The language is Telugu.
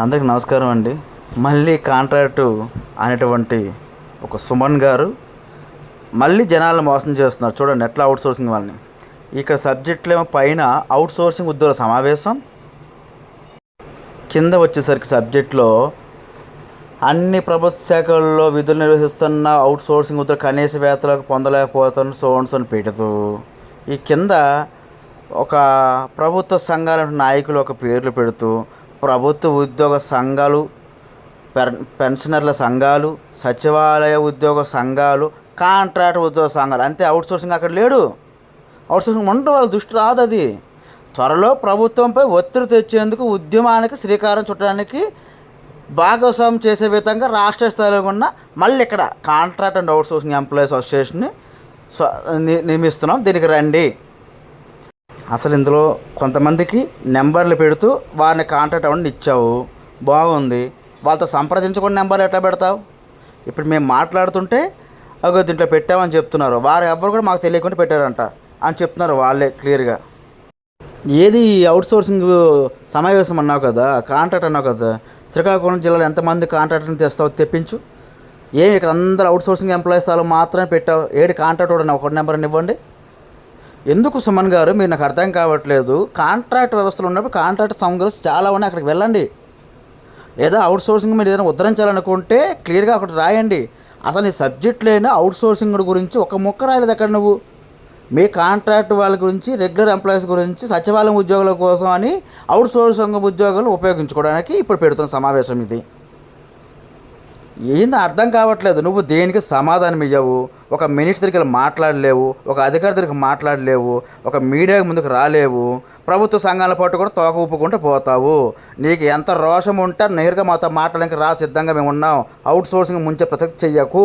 అందరికి నమస్కారం అండి. మళ్ళీ కాంట్రాక్టు అనేటువంటి ఒక సుమన్ గారు మళ్ళీ జనాలను మోసం చేస్తున్నారు. చూడండి ఎట్లా అవుట్ సోర్సింగ్ వాళ్ళని. ఇక్కడ సబ్జెక్టులు ఏమో పైన అవుట్ సోర్సింగ్ ఉద్యోగుల సమావేశం. కింద వచ్చేసరికి సబ్జెక్ట్లో అన్ని ప్రభుత్వ శాఖల్లో విధులు నిర్వహిస్తున్న అవుట్ సోర్సింగ్ ఉద్యోగ కనీస వేతలకు పొందలేకపోతున్న సోన్స్ అని పెడుతూ ఈ కింద ఒక ప్రభుత్వ సంఘాల నాయకులు ఒక పేర్లు పెడుతూ ప్రభుత్వ ఉద్యోగ సంఘాలు పెన్ పెన్షనర్ల సంఘాలు సచివాలయ ఉద్యోగ సంఘాలు కాంట్రాక్ట్ ఉద్యోగ సంఘాలు. అంతే అవుట్ సోర్సింగ్ అక్కడ లేడు. అవుట్సోర్సింగ్ సోర్సింగ్ వాళ్ళ దృష్టి రాదు అది. త్వరలో ప్రభుత్వంపై ఒత్తిడి తెచ్చేందుకు ఉద్యమానికి శ్రీకారం చుట్టడానికి భాగస్వామ్యం చేసే విధంగా రాష్ట్ర స్థాయిలో ఉన్న మళ్ళీ ఇక్కడ contract and outsourcing employees అసోసియేషన్ని నియమిస్తున్నాం. దీనికి రండి. అసలు ఇందులో కొంతమందికి నెంబర్లు పెడుతూ వారిని కాంటాక్ట్ అవ్వండి ఇచ్చావు. బాగుంది. వాళ్ళతో సంప్రదించకుండా నెంబర్లు ఎట్లా పెడతావు? ఇప్పుడు మేము మాట్లాడుతుంటే అగో దీంట్లో పెట్టామని చెప్తున్నారు. వారు ఎవరు కూడా మాకు తెలియకుండా పెట్టారంట అని చెప్తున్నారు వాళ్ళే క్లియర్గా. ఏది అవుట్ సోర్సింగ్ సమావేశం అన్నావు కదా కాంట్రాక్ట్ అన్నావు కదా శ్రీకాకుళం జిల్లాలో ఎంతమంది కాంట్రాక్టర్ని తెస్తావు తెప్పించు. ఏం ఇక్కడ అందరూ అవుట్ సోర్సింగ్ ఎంప్లాయీస్ వాళ్ళు మాత్రమే పెట్టావు. ఏడు కాంట్రాక్ట్ కూడా ఒక నెంబర్ని ఇవ్వండి. ఎందుకు సుమన్ గారు? మీరు నాకు అర్థం కావట్లేదు. కాంట్రాక్ట్ వ్యవస్థలో ఉన్నప్పుడు కాంట్రాక్ట్ సంఘాలు చాలా ఉన్నాయి. అక్కడికి వెళ్ళండి. లేదా అవుట్ సోర్సింగ్ మీరు ఏదైనా ఉద్ధరించాలనుకుంటే క్లియర్గా ఒకటి రాయండి. అసలు ఈ సబ్జెక్ట్ లేని అవుట్ సోర్సింగ్ గురించి ఒక ముక్క రాయలేదు అక్కడ నువ్వు? మీ కాంట్రాక్ట్ వాళ్ళ గురించి రెగ్యులర్ ఎంప్లాయీస్ గురించి సచివాలయం ఉద్యోగుల కోసం అని అవుట్ సోర్సింగ్ ఉద్యోగాలు ఉపయోగించుకోవడానికి ఇప్పుడు పెడుతున్న సమావేశం ఇది. ఏంది అర్థం కావట్లేదు? నువ్వు దేనికి సమాధానం ఇవ్వవు ఒక మినిస్టర్ దగ్గర మాట్లాడలేవు ఒక అధికారి దగ్గర మాట్లాడలేవు ఒక మీడియాకి ముందుకు రాలేవు ప్రభుత్వ సంఘాల పాటు కూడా తోక ఊపుకుంటూ పోతావు. నీకు ఎంత రోషం ఉంటే నేరుగా మాతో మాట్లాడడానికి రా సిద్ధంగా మేము ఉన్నాం అవుట్ సోర్సింగ్ ముంచే ప్రసక్తి చెయ్యకు.